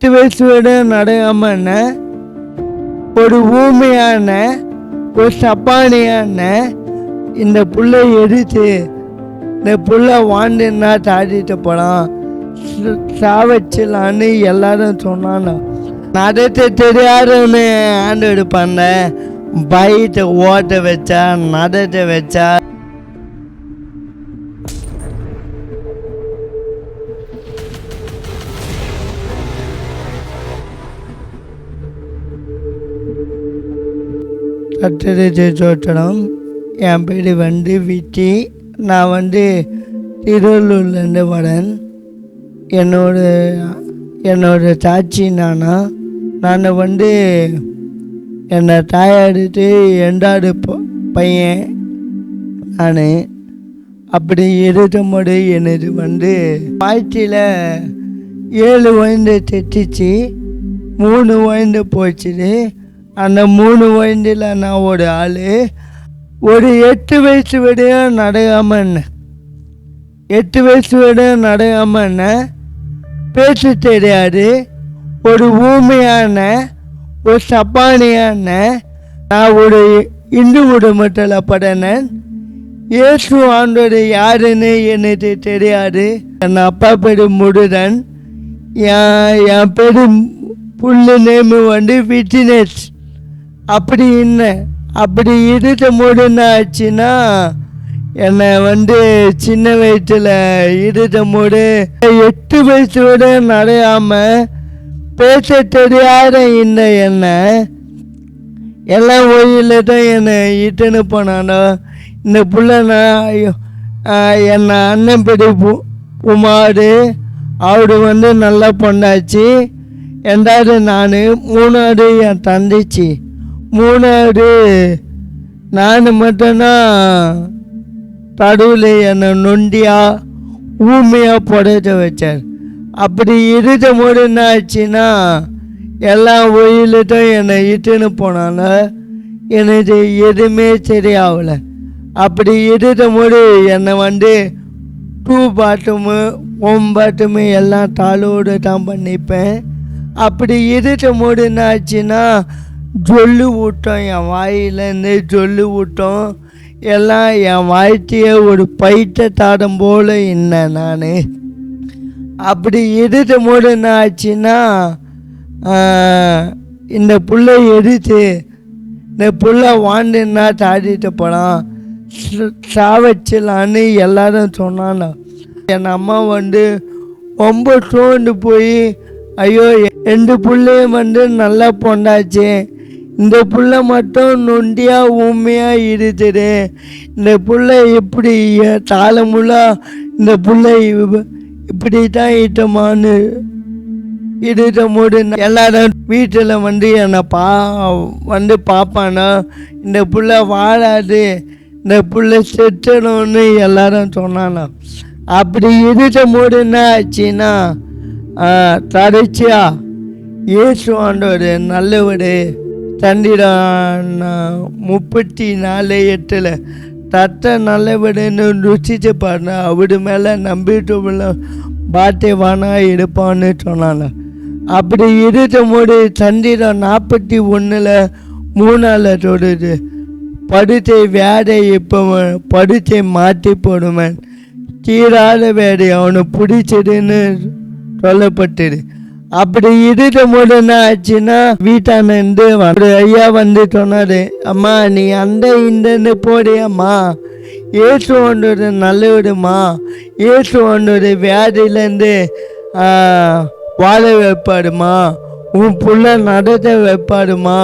எட்டு வயசு விட நடக்காம ஒரு ஊமையான ஒரு சப்பானியான இந்த புல்லை எரித்து இந்த புல்லை வாண்டுன்னா தாடிட்டு போகலாம் சாவச்சிடலான்னு எல்லாரும் சொன்னாங்க. நடத்த தெரியாதுன்னு ஆண்டு எடுப்பாங்க பைட்டை ஓட்ட வச்சா நடத்த வச்சா கத்திரிச்சு தோட்டம் என் பேர் வந்து விட்டி நான் வந்து திருவள்ளூர்லேருந்து வரேன். என்னோட என்னோட சாட்சி நானா. நான் வந்து என்னை தாயாடுத்து ரெண்டாவது பையன் நான். அப்படி இருக்கும்போது எனது வந்து வாழ்க்கையில் ஏழு வயது தெட்டிச்சு மூணு வயது போச்சுது. அந்த மூணு வயதில் நான் ஒரு ஆள். ஒரு எட்டு வயசு வரையும் நடக்காமல் இருந்தேன் எட்டு வயசு வரையும் நடக்காமல் இருந்தேன் பேச தெரியாது. ஒரு ஊமையான ஒரு சப்பானியான. நான் ஒரு இந்து குடும்பத்தில் படனேன் இயேசு ஆண்டோடு யாருன்னு எனக்கு தெரியாது. என் அப்பா பேர் முருகன். என் என் பேர் புல்லு நேமு வந்து விட்னஸ். அப்படி என்ன? அப்படி இருக்கும் போது என்னை வந்து சின்ன வயசில் இருக்கும் மூடு எட்டு வயசோட நடையாமல் பேச தெரியாத இந்த என்னை? எல்லாம் ஓயில தான் என்னை இட்டுன்னு போனானோ? இந்த பிள்ளைனா ஐயோ என்னை அண்ணன் பெரிய பு குமார் அவரு வந்து நல்லா பொண்டாச்சு ரெண்டாவது நான் மூணாவது என் தந்துச்சு மூணாவது நான் மட்டும்தான் தடுவில் என்னை நொண்டியா ஊமையாக புடைச்ச வச்சார். அப்படி இருக்கும் போது என்ன ஆச்சுன்னா எல்லா ஒயிலிட்டும் என்னை இட்டுன்னு போனால எனக்கு எதுவுமே சரியாகல. அப்படி இருக்கும் போது என்னை வந்து டூ பாட்டுமு ஒம் பாட்டுமு எல்லாம் தாளோடு தான் பண்ணிப்பேன். அப்படி இருக்கும் போது என்ன ஆச்சுன்னா ஜொல்லு விட்டோம் என் வாயிலேருந்து ஜொல்லு விட்டோம் எல்லாம் என் வாழ்க்கையை ஒரு பைத்த தாடம் போல் இருந்தேன் நான். அப்படி இருக்கும் போது என்ன ஆச்சுன்னா இந்த புள்ளை எடுத்து இந்த புள்ள வாண்டுன்னா தாடிட்டு போகலாம் சாவச்சிடலான்னு எல்லாரும் சொன்னாங்க. என் அம்மா வந்து ரொம்ப சோர்ந்து போய் ஐயோ ரெண்டு பிள்ளையும் வந்து நல்லா பொண்டாச்சு. இந்த புள்ள மட்டும் நொண்டியாக ஊமையாக இருக்குது இந்த புள்ள இப்படி தாளமுள்ளா இந்த புள்ள இப்படி தான் ஈட்டமான்னு இருக்கும் போது எல்லாரும் வீட்டில் வந்து என்னை பா வந்து பார்ப்பானா இந்த புள்ள வாழாது இந்த புள்ள செத்தணும்னு எல்லாரும் சொன்னானா. அப்படி இருக்கும் போது என்ன ஆச்சுன்னா தடைச்சியா இயேசு ஆண்டவர் நல்லவர் தண்டிடான் முப்பத்தி நாலு எட்டில் தத்த நல்லவடுன்னு ருசிச்சு பாருங்க அவரு மேலே நம்பிட்டு பாட்டியவானா இருப்பான்னு சொன்னாங்க. அப்படி இருக்கும் போது நாற்பத்தி ஒன்றில் மூணால் தொடுது படுத்தை வேலை இப்போ படுத்தை மாற்றி போடுவேன். தீராத வேலை அவனை பிடிச்சதுன்னு சொல்லப்பட்டது. அப்படி இருக்க போது என்ன ஆச்சுன்னா வீட்டானந்து ஒரு ஐயா வந்து சொன்னாரு அம்மா நீ அந்த இந்தன்னு போறியம்மா. ஏசு ஒன்றோட நல்லவிடுமா ஏசு ஒன்றோட வியாதியிலேருந்து வாழ வைப்பாடுமா உன் புள்ள நடத்த வைப்பாடுமா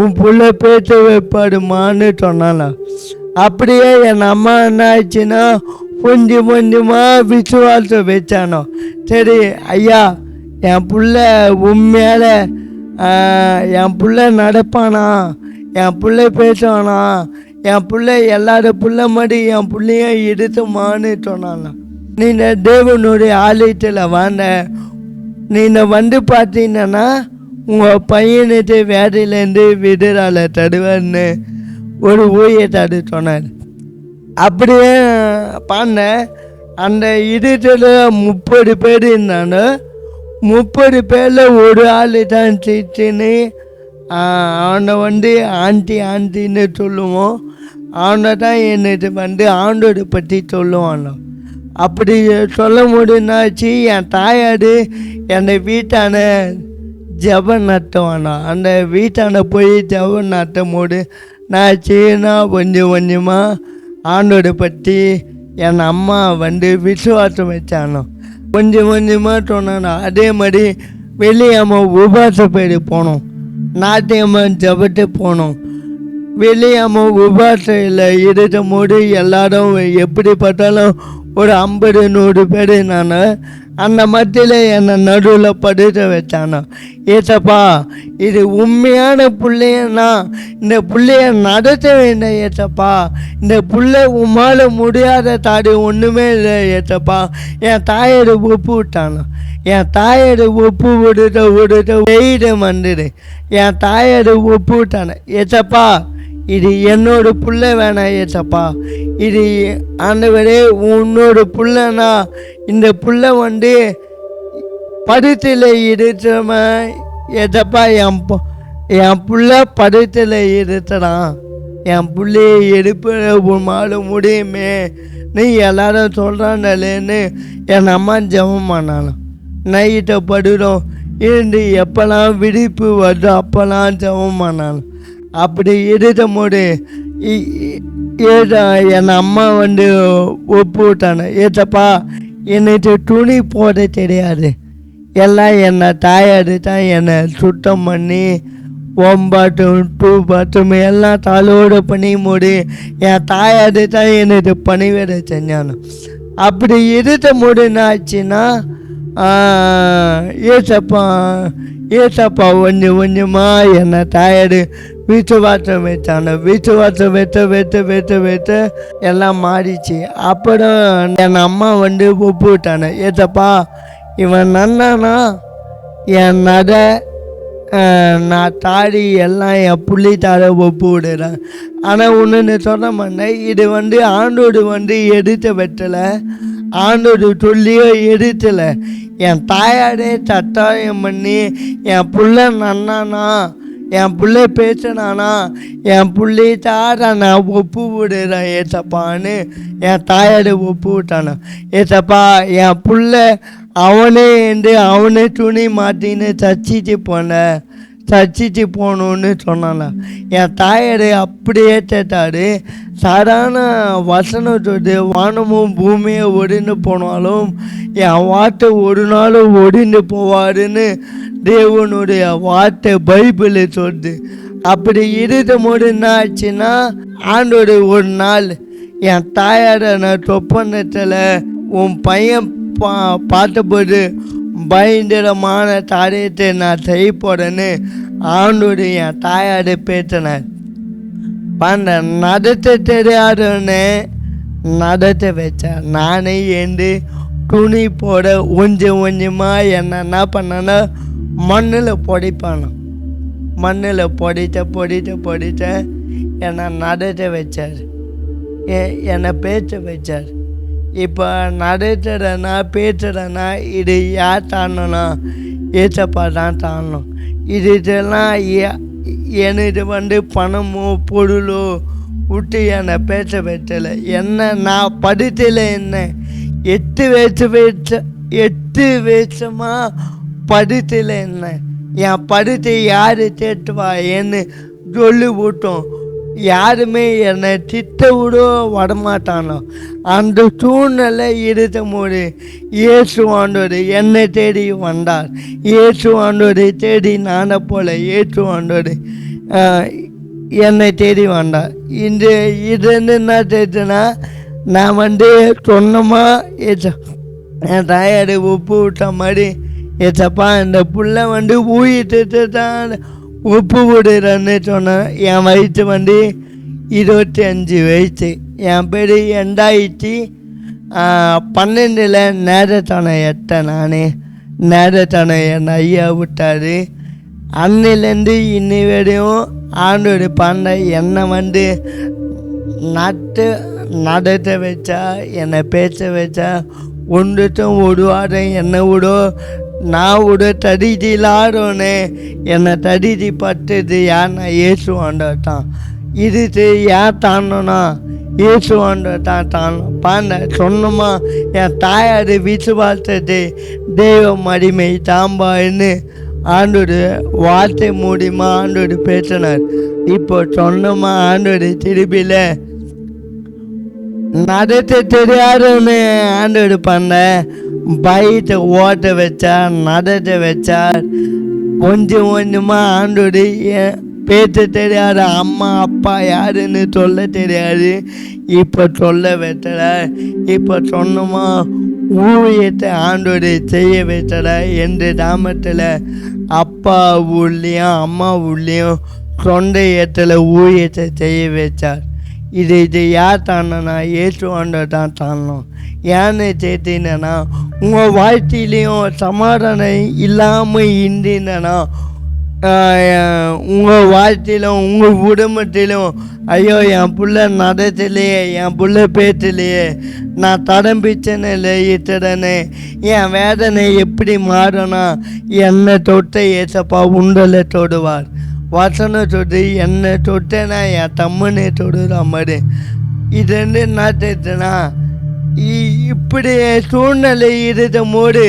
உன் புள்ள பேச வைப்பாடுமான்னு சொன்னானா. அப்படியே என் அம்மா என்ன ஆச்சுன்னா கொஞ்சம் கொஞ்சமாக விசுவாசம் வச்சானோ. சரி ஐயா என் பிள்ள உண்மையால் என் பிள்ள நடப்பானா? என் பிள்ளை பேசுவானா? என் பிள்ளை எல்லார பிள்ளை மாதிரி என் பிள்ளைய எடுத்துமான்னு சொன்னானா. நீங்கள் தேவனுடைய ஆலயத்தில் வாங்க. நீங்கள் வந்து பார்த்தீங்கன்னா உங்கள் பையனுக்கு வேலையிலேருந்து விடுதலை தருவேன்னு ஒரு ஊழியத்தாடு சொன்னார். அப்படியே பண்ண அந்த இடத்துல முப்பது பேர் இருந்தாலும் முப்பது பேரில் ஒரு ஆள் தான் சிச்சுன்னு அவனை வந்து ஆண்டி ஆண்டின்னு சொல்லுவோம். அவனை தான் என்னது வந்து ஆண்டோடு பற்றி சொல்லுவானோ. அப்படி சொல்ல முடியும்னாச்சு என் தாயாடு என்னை வீட்டான ஜப நட்டுவானோ அந்த வீட்டான போய் ஜப நட்டும் போது நான் சீனா கொஞ்சம் கொஞ்சமாக ஆண்டோடு பற்றி என் அம்மா வந்து விசுவாசம் வச்சானோ. கொஞ்சம் கொஞ்சமாக சொன்னானோ. அதே மாதிரி வெளியாம உபாச பேர் போனோம். நாட்டியம்மா ஜபத்து போனோம். வெளியாம உபாசையில் இருக்கும் போது எல்லாரும் எப்படி பார்த்தாலும் ஒரு ஐம்பது நூறு பேர் நான் அந்த மத்தியில் என்னை நடுவில் படுக்க வச்சானோ ஏத்தப்பா இது உண்மையான பிள்ளையனா இந்த பிள்ளைய நடத்த வேண்டாம் ஏத்தப்பா இந்த பிள்ளை உம்மால் முடியாத தாடி ஒன்றுமே இல்லை ஏத்தப்பா என் தாயோட ஒப்பு விட்டானோ? என் தாயோட ஒப்பு விடுத விடுத வெயிட வந்துடு. என் தாயோட ஒப்பு விட்டானே? ஏத்தப்பா இது என்னோட புள்ள வேணாம் ஏசப்பா இது ஆண்டவரே உன்னோட புள்ளனா இந்த புள்ள வந்து படுத்தில் இருக்கிறம ஏசப்பா என் பொ- என் புள்ள படுத்தில் இருக்கிறான் என் பிள்ளையை எடுப்பிட உமால முடியுமே. நீ எல்லாரும் சொல்கிறாண்டலேன்னு என் அம்மா ஜெபம் பண்ணாலும் நைட்டை படுறோம். இருந்து எப்போல்லாம் விழிப்பு வருதோ அப்போல்லாம் ஜெபம் பண்ணாலும் அப்படி இருக்கும் போது ஏதா என் அம்மா வந்து ஒப்பு விட்டானே ஏத்தப்பா எனக்கு துணி போட தெரியாது. எல்லாம் என்னை தாயாடு தான் என்னை சுத்தம் பண்ணி ஒம்பாட்டும் டூ பாட்டும் எல்லாம் தலோடு பண்ணி மூடி என் தாயாடு தான் எனக்கு பணிவேட செஞ்சானோ அப்படி இருக்க முடியும் ஆச்சுன்னா ஏசப்பா ஏசப்பா கொஞ்சம் கொஞ்சமாக என்னை தாயாடு விசுவாசம் வச்சானோ விசுவாசம் வைத்த வைத்த வைத்த வைத்த எல்லாம் மாறிச்சு. அப்புறம் என் அம்மா வந்து ஒப்பு விட்டானே ஏத்தப்பா இவன் நன்னானா? என் நடை நான் தாடி எல்லாம் என் புள்ளி தாட ஒப்பு விடுறேன் ஆனால் ஒன்று சொல்ல மாட்டேன். இது வந்து ஆண்டோடு வந்து எடுத்து வெட்டலை. ஆண்டோடு சொல்லியோ எடுத்தலை. என் தாயாரே சட்டாயம் பண்ணி என் புள்ள நன்னானா? என் பிள்ளை பேசினானா என் பிள்ளை தாடா நான் ஒப்பு விடுறேன் ஏத்தப்பான்னு என் தாயாடு ஒப்பு விட்டானா. ஏத்தப்பா என் பிள்ளை அவனே என்று அவனே துணி மாட்டின்னு தச்சிட்டு போன தச்சிட்டு போகணுன்னு சொன்னானா. என் தாயார் அப்படியே கேட்டாரு சாதாரண வசனம் சொல்லி வானமும் பூமியை ஒடிந்து போனாலும் என் வாட்டை ஒரு நாளும் ஒடிந்து போவாருன்னு தேவனுடைய வார்த்தை பைபிள் சொல்லுது. அப்படி இருக்கும் போது என்ன ஆச்சுன்னா ஆண்டோட ஒரு நாள் என் தாயார நான் தொப்பனத்தில் உன் பையன் பா பார்த்தபோது பயங்கரமான காரியத்தை நான் செய்ய போறேன்னு ஆண்டோடு என் தாயாரு பேசினார். பண்ண நடத்த தெரியாதுன்னு நடத்த வச்சேன். நானே ஏந்து துணி போட கொஞ்சம் கொஞ்சமாக என்ன என்ன பண்ணேன்னா மண்ணில் பொடிப்பானோ. மண்ணில் பொடித்த பொடித்த பொடித்த என்னை நடத்த வச்சார். என்னை பேச்ச வச்சார். இப்போ நடத்துறேன்னா பேசுறேன்னா இது யார் தாண்டனா ஏசப்பா தான் தாண்டணும் இது இதெல்லாம் எ- எனக்கு வந்து பணமோ பொருளோ விட்டு என்னை பேச வைக்கல என்ன நான் படித்தல என்ன? எட்டு வயசு வயசு எட்டு வருஷமாக படித்தல என்ன? என் படித்து யார் தேட்டுவா என்ன சொல்லி விட்டோம் யாருமே என்னை திட்ட விட வரமாட்டானோ. அந்த சூழ்நிலை இருக்கும் போது இயேசு ஆண்டோடு என்னை தேடி வந்தார். இயேசு ஆண்டோடு தேடி நானே போல இயேசு ஆண்டோடு என்னை தேடி வந்தார். இந்த இது என்ன தெரியுதுன்னா நான் வந்து சொன்னமா என் தாயார் உப்பு விட்ட மாதிரி ஏச்சப்பா இந்த புள்ள வந்து ஊயிட்டு தான் உப்பு விடுறேன்னு சொன்னேன் என் வயிற்று வந்து இருபத்தி அஞ்சு வயசு என் பேர் ரெண்டாயிரத்தி பன்னெண்டில் நேரத்தானே எட்டேன் நான். நேரத்தானே என் ஐயா விட்டார். அன்னிலேருந்து இன்னி வரையும் ஆண்டோட பாண்டை என்னை வந்து நட்டு நடத்த வச்சா என்னை பேச வச்சா ஒன்றுட்டும் ஒரு வாரம் என்னை விட நான் ஒரு தடிதிலாரோன்னு என்னை தடிதி பட்டது ஏன்னா இயேசு இதுக்கு இது ஏன் தாண்டனா இயேசு தான் தான் பாண்ட சொன்னமா என் தாயார் விசுவாசத்தை தெய்வ மடிமை தாம்பான்னு ஆண்டோடு வார்த்தை மூலியமா ஆண்டோடு பேசினார். இப்போ சொன்னமா ஆண்டோடு திருப்பியில் நடத்த தெரியாதுன்னு ஆண்டோடு பண்ண பைட்டை ஓட்ட வச்சார் நடத்த வச்சார் கொஞ்சம் கொஞ்சமாக ஆண்டோடு ஏன் பேச தெரியாது அம்மா அப்பா யாருன்னு சொல்ல தெரியாது. இப்போ சொல்ல வைத்தட இப்போ சொன்னோமா ஊழியத்தை ஆண்டோடு செய்ய வைத்தட எந்த கிராமத்தில் அப்பா ஊர்லேயும் அம்மா ஊர்லேயும் சொந்த இடத்துல ஊழியத்தை செய்ய வச்சார். இது இது யார் தாண்டனா ஏசு தான் தாண்டணும் ஏன்னு சேர்த்தீங்கன்னா உங்கள் வாழ்க்கையிலையும் சமாதானம் இல்லாமல் இருந்தீங்கன்னா உங்கள் வாழ்க்கையிலும் உங்கள் குடும்பத்திலும் ஐயோ என் பிள்ளை நடத்திலையே என் பிள்ளை பேத்திலையே நான் தடம் பிச்சனை இத்தடனே என் வேதனை எப்படி மாறணும் என்னை தொட்ட ஏசப்பா உண்டலை தொடுவார். வசனம் தொட்டு என்னை தொட்டேனா என் தம்மனை தொடுற மாதிரி இது வந்து என்ன தெரியுதுன்னா இ- இப்படி சூழ்நிலை இருக்கும் போது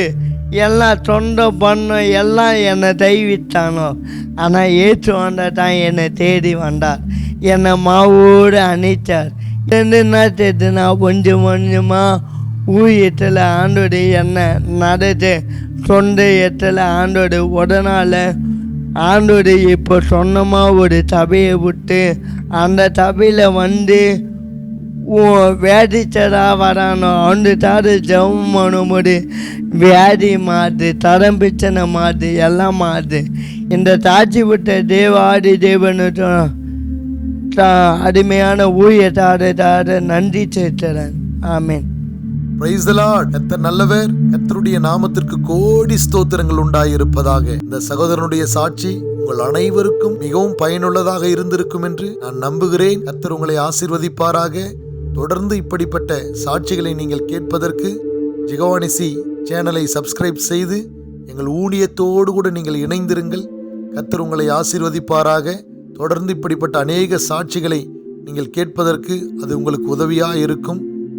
எல்லாம் சொந்த பண்ணோம் எல்லாம் என்னை தைவித்தானோ ஆனால் ஏற்று வந்தால் தான் என்னை தேடி வந்தார். என்னை மாவோடு அணைச்சார் இது வந்து என்ன தெரியுதுன்னா கொஞ்சம் கொஞ்சமாக ஊயத்தில் ஆண்டோடு என்னை நடத்து சொந்த இடத்துல ஆண்டோடு உடனால ஆண்டோடு இப்போ சொன்னமா ஒரு சபையை விட்டு அந்த சபையில் வந்து வேதிச்சடா வரானோ அந்த தாரு ஜெபம் பண்ணும்போது வியாதி மாறுது தரம் பிரச்சனை மாறுது எல்லாம் மாறுது இந்த தாட்சி விட்ட தேவாதி தேவனு அருமையான ஊழியத்தாரு தாரு நன்றி செலுத்துறேன். ஆமீன். பிரைஸ் தி நல்லவர். கர்த்தருடைய நாமத்திற்கு கோடி ஸ்தோத்திரங்கள் உண்டாயிருப்பதாக. இந்த சகோதரனுடைய சாட்சி உங்கள் அனைவருக்கும் மிகவும் பயனுள்ளதாக இருந்திருக்கும் என்று நான் நம்புகிறேன். கத்தர் உங்களை ஆசிர்வதிப்பாராக. தொடர்ந்து இப்படிப்பட்ட சாட்சிகளை நீங்கள் கேட்பதற்கு ஜிகவானிசி சேனலை சப்ஸ்கிரைப் செய்து எங்கள் ஊழியத்தோடு கூட நீங்கள் இணைந்திருங்கள். கர்த்தர் உங்களை ஆசீர்வதிப்பாராக. தொடர்ந்து இப்படிப்பட்ட அநேக சாட்சிகளை நீங்கள் கேட்பதற்கு அது உங்களுக்கு உதவியாக இருக்கும்